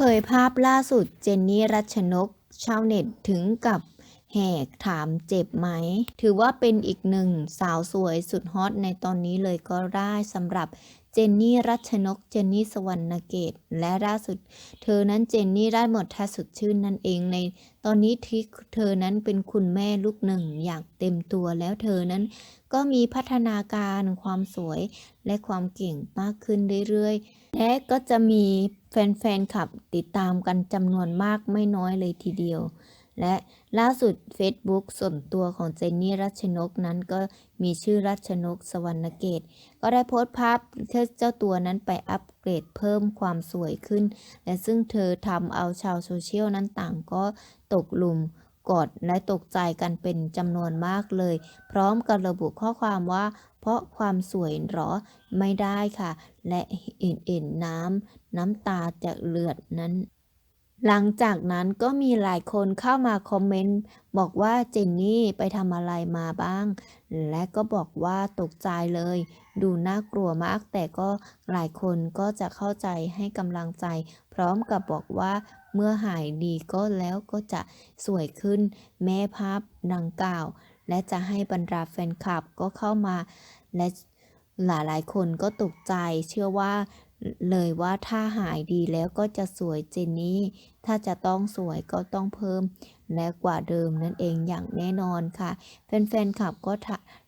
เผยภาพล่าสุดเจนนี่รัชนก ชาวเน็ตถึงกับ แหกถามเจ็บไหม ถือว่าเป็นอีกหนึ่งสาวสวยสุดฮอตในตอนนี้เลยก็ได้สำหรับเจนนี่รัชนก เจนนี่สวรรณเกต และล่าสุด เธอนั้นเจนนี่ได้หมดทัศสุดชื่นนั่นเองใน ตอนนี้ที่เธอนั้นเป็นคุณแม่ลูกหนึ่งอย่างเต็มตัวแล้วเธอนั้น ก็มีพัฒนาการความสวยและความเก่งมากขึ้นเรื่อยๆ และก็จะมีแฟนๆคลับติดตามกันจำนวนมากไม่น้อยเลยทีเดียว และล่าสุด Facebook ส่วนตัวของเจนนี่รัชนกนั้นก็มีชื่อรัชนกสวรรณเกต ก็ได้โพสต์ภาพเจ้าตัวนั้นไปอัปเกรดเพิ่มความสวยขึ้น และซึ่งเธอทำเอาชาวโซเชียลนั้นต่างก็ตกหลุมกอดและตกใจกันเป็นจำนวนมากเลย พร้อมกับระบุข้อความว่า เพราะความสวยหรอไม่ได้ค่ะ และเอ็นเอ็นน้ำน้ำตาจากเลือดนั้น หลังจากนั้นก็มีหลายคนเข้ามาคอมเมนต์บอกว่าเจนนี่ไปทำอะไรมาบ้าง และก็บอกว่าตกใจเลย ดูน่ากลัวมาก แต่ก็หลายคนก็จะเข้าใจให้กำลังใจ พร้อมกับบอกว่าเมื่อหายดีก็แล้วก็จะสวยขึ้น แม่ภาพดังกล่าว และจะให้บรรดาแฟนคลับก็เข้ามา และหลายๆคนก็ตกใจ เชื่อว่า เลยว่าถ้าหายดีแล้วก็จะสวยเจนนี่ ถ้าจะต้องสวยก็ต้องเพิ่ม และกว่าเดิมนั่นเองอย่างแน่นอนค่ะ แฟนๆคลับก็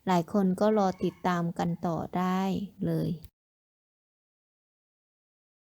หลายคนก็รอติดตามกันต่อได้เลย